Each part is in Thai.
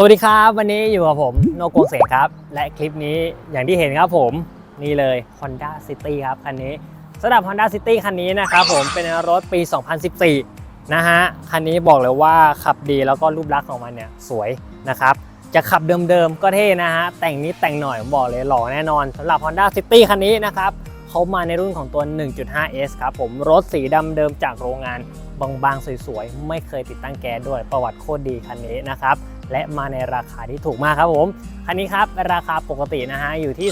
สวัสดีครับวันนี้อยู่กับผมโนโกงเสกครับ และคลิปนี้อย่างที่เห็นครับผมนี่เลย Honda City ครับคันนี้สำหรับ Honda City คันนี้นะครับผมเป็นรถปี 2014 นะฮะคันนี้บอกเลยว่าขับดีแล้วก็รูปลักษณ์ของมันเนี่ยสวยนะครับจะขับเดิมๆก็เท่นะฮะแต่งนิดแต่งหน่อยผมบอกเลยหล่อแน่นอนสำหรับ Honda City คันนี้นะครับเขามาในรุ่นของตัว 1.5S ครับผมรถสีดำเดิมจากโรงงานบางๆ สวยๆ ไม่เคยติดตั้งแก๊สด้วยประวัติโคตรดีคันนี้นะครับ และมาในราคาที่ถูกมากครับผม คันนี้ครับราคาปกตินะฮะอยู่ที่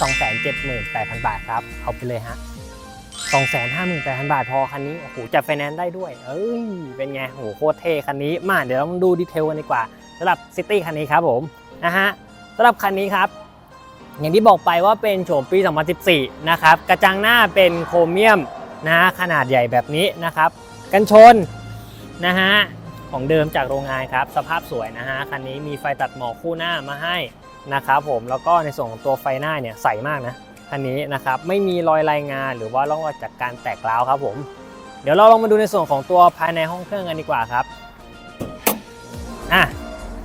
278,000 บาทครับ เอาไปเลยฮะ258,000 บาทพอคันนี้ โอ้โหจัดไฟแนนซ์ได้ด้วย เอ้ย เป็นไงโอ้โหโคตรเท่คันนี้ มาเดี๋ยวเรามาดูดีเทลกันดีกว่าสำหรับซิตี้คันนี้ครับผมนะฮะสำหรับคันนี้ครับอย่างที่บอกไปว่าเป็นโฉมปี 2014 นะครับ กระจังหน้าเป็นโครเมียมนะขนาดใหญ่แบบนี้นะครับ กันชนนะฮะ ของเดิมจากโรงงานครับ สภาพสวยนะฮะ คันนี้มีไฟตัดหมอกคู่หน้ามาให้นะครับผม แล้วก็ในส่วนของตัวไฟหน้าเนี่ยใสมากนะ คันนี้นะครับ ไม่มีรอยรายงานหรือว่าร่องรอยจากการแตกร้าวครับผม เดี๋ยวเราลองมาดูในส่วนของตัวภายในห้องเครื่องกันดีกว่าครับ อะ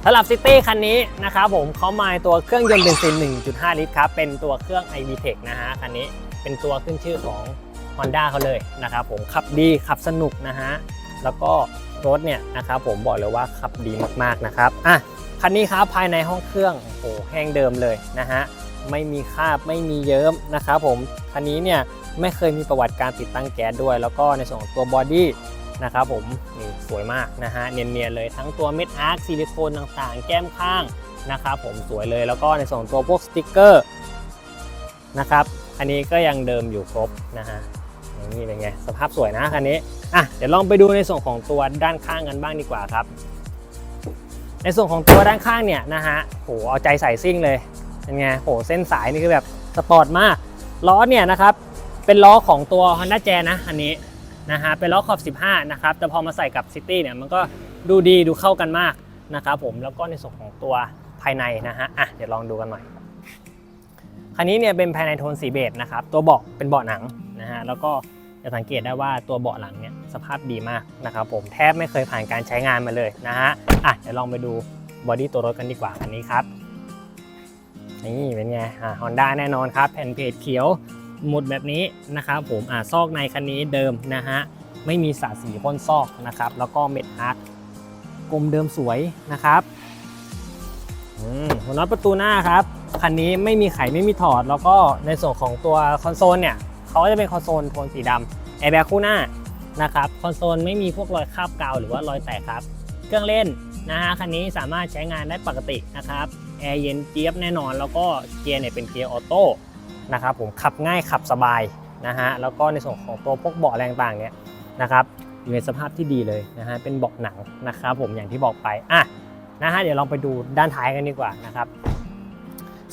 สำหรับซิตี้คันนี้นะครับผมเขามาตัวเครื่องยนต์เบนซิน 1.5 ลิตรครับ เป็นตัวเครื่อง iVTEC นะฮะ คันนี้ เป็นตัวขึ้นชื่อของ Honda เขาเลยนะครับผม ขับดี ขับสนุกนะฮะ แล้วก็ รถเนี่ยนะครับผมบอกเลยว่าขับดีมากๆนะครับอะคันนี้ครับภายในห้องเครื่องโอ้โหแห้งเดิมเลยนะฮะไม่มีคราบไม่มีเยิ้มนะครับผมคันนี้เนี่ยไม่เคยมีประวัติการติดตั้งแก๊สด้วย แล้วก็ในส่วนของตัวบอดี้นะครับผมนี่สวยมากนะฮะเนียนๆเลยทั้งตัวเม็ดอาร์คซิลิโคนต่างๆ แก้มข้างนะครับผมสวยเลยแล้วก็ในส่วนตัวพวกสติกเกอร์นะครับอันนี้ก็ยังเดิมอยู่ครบนะฮะ นี่เป็นไงสภาพสวยนะคันนี้อะเดี๋ยวลองไปดูในส่วนของตัวด้านข้างกันบ้างดีกว่าครับ ในส่วนของตัวด้านข้างเนี่ยนะฮะโหเอาใจใส่ซิ่งเลยเป็นไงโหเส้นสายนี่คือแบบสปอร์ตมากล้อเนี่ยนะครับเป็นล้อของตัว Honda j a นะอันนี้นะฮะเป็นล้อขอบ 15 นะครับ แต่พอมาใส่กับ City เนี่ยมันก็ดูดีดูเข้ากันมากนะครับผมแล้วก็ในส่วนของตัวภายในนะฮะอะเดี๋ยวลองดูกันหน่อยคันนี้เนี่ยเป็นภายในโทนสีเบจนะครับตัวเบาะเป็นเบาะหนัง นะฮะแล้วก็จะสังเกตได้ว่าตัวเบาะหลังเนี่ยสภาพดีมากนะครับผมแทบไม่เคยผ่านการใช้งานมาเลยนะฮะอะเดี๋ยวลองไปดูบอดี้ตัวรถกันดีกว่าคันนี้ครับ นี่เป็นไงอ่าฮอนด้าแน่นอนครับ แผ่นเพจเขียวหมุดแบบนี้นะครับผมอ่าซอกในคันนี้เดิมนะฮะไม่มีสาดสีพ่นซอกนะครับแล้วก็เม็ดอาร์ตกลมเดิมสวยนะครับหัวน็อตประตูหน้าครับคันนี้ไม่มีไขไม่มีถอด แล้วก็ในส่วนของตัวคอนโซลเนี่ย เขาก็จะเป็นคอนโซลโทนสีดำแอร์แบ็กคู่หน้านะครับคอนโซลไม่มีพวกรอยคราบกาวหรือว่ารอยแตกครับ เครื่องเล่นนะฮะคันนี้สามารถใช้งานได้ปกตินะครับแอร์เย็นเจี๊ยบแน่นอนแล้วก็เกียร์เนี่ยเป็นเกียร์ออโต้นะครับผมขับง่ายขับสบายนะฮะแล้วก็ในส่วนของตัวพวกเบาะแรงต่างเนี่ยนะครับอยู่ในสภาพที่ดีเลยนะฮะเป็นเบาะหนังนะครับผมอย่างที่บอกไปอะนะฮะเดี๋ยวลองไปดูด้านท้ายกันดีกว่านะครับ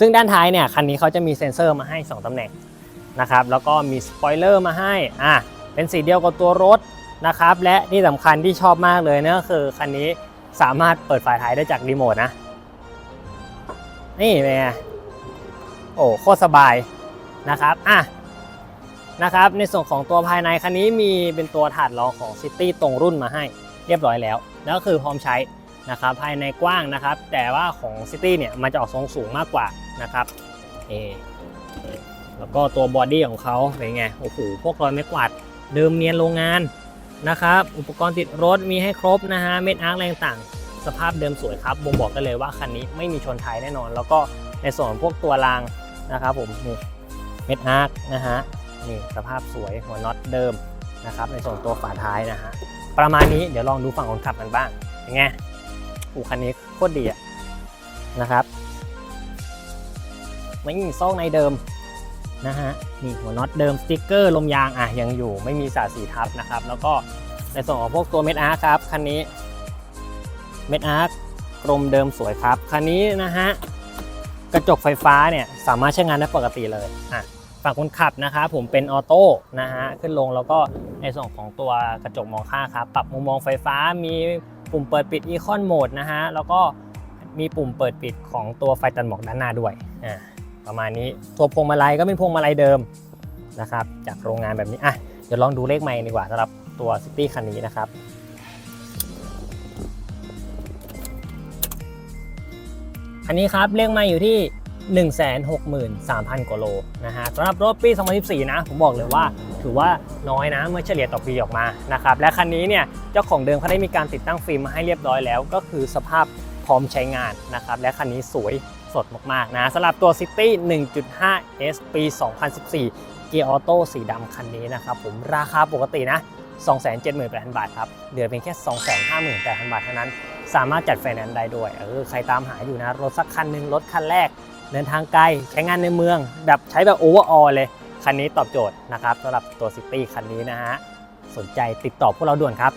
ซึ่งด้านท้ายเนี่ยคันนี้เขาจะมีเซ็นเซอร์มาให้ 2ตำแหน่ง นะครับแล้วก็มีสปอยเลอร์มาให้อะเป็นสีเดียวกับตัวรถนะครับและที่สำคัญที่ชอบมากเลยนี่ยก็คือคันนี้สามารถเปิดฝาท้ายได้จากรีโมทนะนี่เป็นไงโอ้โคตรสบายนะครับอะนะครับในส่วนของตัวภายในคันนี้มีเป็นตัวถาดรองของ City ตรงรุ่นมาให้เรียบร้อยแล้วแล้วก็คือพร้อมใช้นะครับภายในกว้างนะครับ แต่ว่าของ City เนี่ยมันจะออกทรงสูงมากกว่านะครับเอ แล้วก็ตัวบอดี้ของเขาเป็นไง โอ้โห พวกรอยไม้กวาดเดิมเนียนโรงงานนะครับ อุปกรณ์ติดรถมีให้ครบนะฮะ เม็ดอาร์คแรงต่าง สภาพเดิมสวยครับ บ่งบอกกันเลยว่าคันนี้ไม่มีชนท้ายแน่นอน แล้วก็ในส่วนพวกตัวรางนะครับผม นี่ เม็ดอาร์คนะฮะ นี่สภาพสวยหัวน็อตเดิมนะครับ ในส่วนตัวฝาท้ายนะฮะ ประมาณนี้เดี๋ยวลองดูฝั่งคนขับกันบ้างเป็นไงอูคันนี้โคตรดีอะนะครับไม่มีซอกในเดิม นะฮะนี่หัวน็อตเดิมสติ๊กเกอร์ลมยางอะยังอยู่ไม่มีสาสีทับนะครับ แล้วก็ในส่วนของพวกตัวเม็ดอาร์ครับคันนี้เม็ดอาร์กลมเดิมสวยครับคันนี้นะฮะกระจกไฟฟ้าเนี่ยสามารถใช้งานได้ปกติเลยอะฝั่งคนขับนะครับผมเป็นออโต้นะฮะขึ้นลงแล้วก็ในส่วนของตัวกระจกมองข้างครับปรับมุมมองไฟฟ้ามีปุ่มเปิดปิดอีคอนโหมดนะฮะแล้วก็มีปุ่มเปิดปิดของตัวไฟตัดหมอกด้านหน้าด้วยอ่า ประมาณนี้ตัวพวงมาลัยก็เป็นพวงมาลัยเดิมนะครับ จากโรงงานแบบนี้อะเดี๋ยวลองดูเลขไมค์ดีกว่าสำหรับตัวซิตี้คันนี้นะครับนคันนี้ครับเลขไมาอยู่ที่ 163,000 กว่าโลนะฮะสำหรับรถปี 2014 นะ ผมบอกเลยว่าถือว่าน้อยนะเมื่อเฉลี่ยต่อปีออกมานะครับและคันนี้เนี่ยเจ้าของเดิมเขาได้มีการติดตั้งฟิล์มมาให้เรียบร้อยแล้ว ก็คือสภาพ พร้อมใช้งานนะครับ และคันนี้สวยสดมาก ๆ นะสำหรับตัว City 1.5 S ปี 2014 เกียร์ออโต้สีดำคันนี้นะครับผมราคาปกตินะ 278,000 บาทครับ เหลือเพียงแค่ 258,000 บาทเท่านั้น สามารถจัดไฟแนนซ์ได้ด้วย เออ ใครตามหาอยู่นะ รถสักคันหนึ่งรถคันแรก เดินทางไกล ใช้งานในเมือง แบบใช้แบบโอเวอร์ออลเลย คันนี้ตอบโจทย์นะครับสำหรับตัวซิตี้คันนี้นะฮะ สนใจติดต่อพวกเราด่วนครับ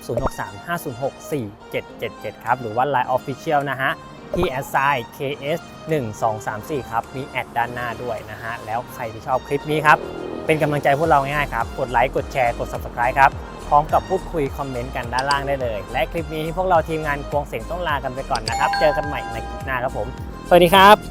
0635064777 ครับ หรือว่า Line Official นะฮะ ที่ a s s i KS 1 2 3 4 ครับ มีแอดด้านหน้าด้วยนะฮะ แล้วใครที่ชอบคลิปนี้ครับ เป็นกำลังใจพวกเราง่ายๆครับ กดไลค์ กดแชร์ กด Subscribe ครับ พร้อมกับพูดคุยคอมเมนต์กันด้านล่างได้เลย และคลิปนี้พวกเราทีมงานควงเสียงต้องลากันไปก่อนนะครับ เจอกันใหม่ในคลิปหน้าครับผม สวัสดีครับ